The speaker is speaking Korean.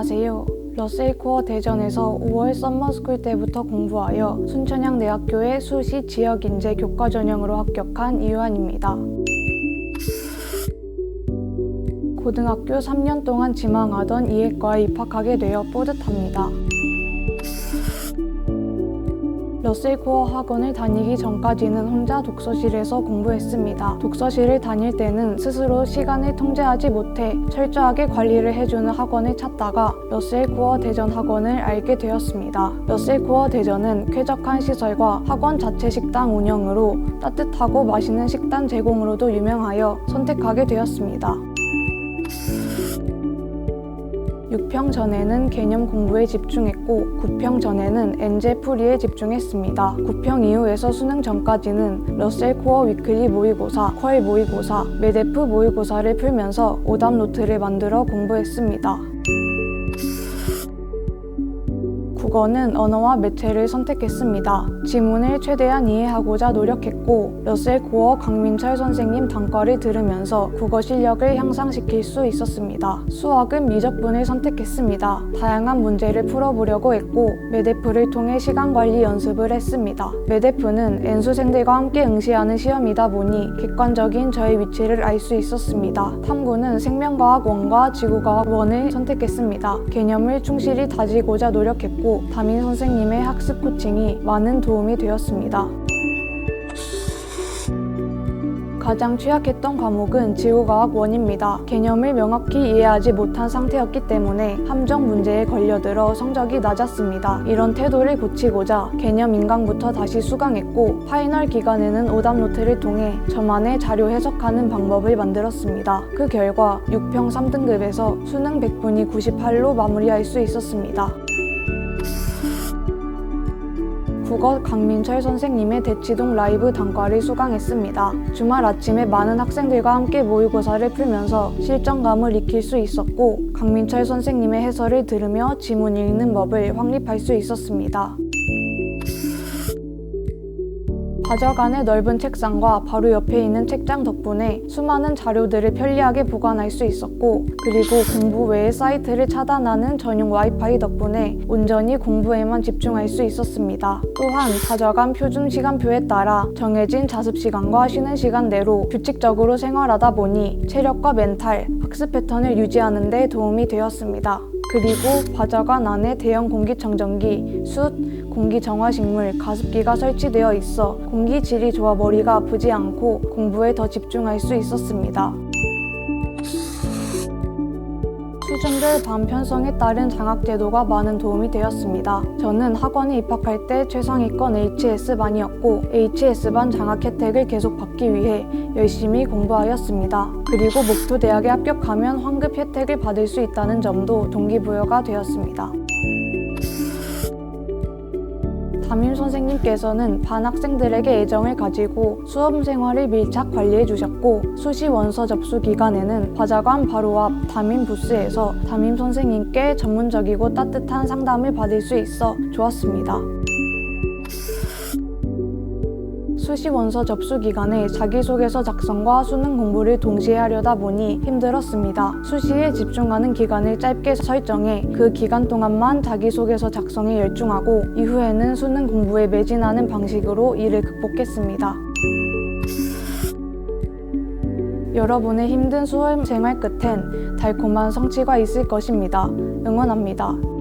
안녕하세요. 러셀코어 대전에서 5월 썸머스쿨 때부터 공부하여 순천향대학교의 수시 지역인재 교과 전형으로 합격한 이유한입니다. 고등학교 3년 동안 지망하던 이해과에 입학하게 되어 뿌듯합니다. 러셀 코어 학원을 다니기 전까지는 혼자 독서실에서 공부했습니다. 독서실을 다닐 때는 스스로 시간을 통제하지 못해 철저하게 관리를 해주는 학원을 찾다가 러셀 코어 대전 학원을 알게 되었습니다. 러셀 코어 대전은 쾌적한 시설과 학원 자체 식당 운영으로 따뜻하고 맛있는 식단 제공으로도 유명하여 선택하게 되었습니다. 6평 전에는 개념 공부에 집중했고 9평 전에는 엔제 풀이에 집중했습니다. 9평 이후에서 수능 전까지는 러셀 코어 위클리 모의고사, 퀄 모의고사, 메데프 모의고사를 풀면서 오답 노트를 만들어 공부했습니다. 국어는 언어와 매체를 선택했습니다. 지문을 최대한 이해하고자 노력했고 러셀 코어 강민철 선생님 단과를 들으면서 국어 실력을 향상시킬 수 있었습니다. 수학은 미적분을 선택했습니다. 다양한 문제를 풀어보려고 했고 메데프를 통해 시간 관리 연습을 했습니다. 메데프는 N수생들과 함께 응시하는 시험이다 보니 객관적인 저의 위치를 알 수 있었습니다. 탐구는 생명과학 원과 지구과학 원을 선택했습니다. 개념을 충실히 다지고자 노력했고 담임 선생님의 학습 코칭이 많은 도움이 되었습니다. 가장 취약했던 과목은 지구과학 원입니다. 개념을 명확히 이해하지 못한 상태였기 때문에 함정 문제에 걸려들어 성적이 낮았습니다. 이런 태도를 고치고자 개념 인강부터 다시 수강했고 파이널 기간에는 오답 노트를 통해 저만의 자료 해석하는 방법을 만들었습니다. 그 결과 6평 3등급에서 수능 100분이 98로 마무리할 수 있었습니다. 국어 강민철 선생님의 대치동 라이브 단과를 수강했습니다. 주말 아침에 많은 학생들과 함께 모의고사를 풀면서 실전감을 익힐 수 있었고 강민철 선생님의 해설을 들으며 지문 읽는 법을 확립할 수 있었습니다. 과저간의 넓은 책상과 바로 옆에 있는 책장 덕분에 수많은 자료들을 편리하게 보관할 수 있었고 그리고 공부 외의 사이트를 차단하는 전용 와이파이 덕분에 온전히 공부에만 집중할 수 있었습니다. 또한 가져간 표준 시간표에 따라 정해진 자습 시간과 쉬는 시간대로 규칙적으로 생활하다 보니 체력과 멘탈, 학습 패턴을 유지하는 데 도움이 되었습니다. 그리고 과자관 안에 대형 공기청정기, 숯, 공기 정화식물, 가습기가 설치되어 있어 공기 질이 좋아 머리가 아프지 않고 공부에 더 집중할 수 있었습니다. 수준별 반편성에 따른 장학 제도가 많은 도움이 되었습니다. 저는 학원에 입학할 때 최상위권 HS반이었고 HS반 장학 혜택을 계속 받기 위해 열심히 공부하였습니다. 그리고 목표 대학에 합격하면 환급 혜택을 받을 수 있다는 점도 동기부여가 되었습니다. 담임 선생님께서는 반 학생들에게 애정을 가지고 수업 생활을 밀착 관리해 주셨고 수시 원서 접수 기간에는 과자관 바로 앞 담임 부스에서 담임 선생님께 전문적이고 따뜻한 상담을 받을 수 있어 좋았습니다. 수시 원서 접수 기간에 자기소개서 작성과 수능 공부를 동시에 하려다 보니 힘들었습니다. 수시에 집중하는 기간을 짧게 설정해 그 기간 동안만 자기소개서 작성에 열중하고 이후에는 수능 공부에 매진하는 방식으로 이를 극복했습니다. 여러분의 힘든 수험 생활 끝엔 달콤한 성취가 있을 것입니다. 응원합니다.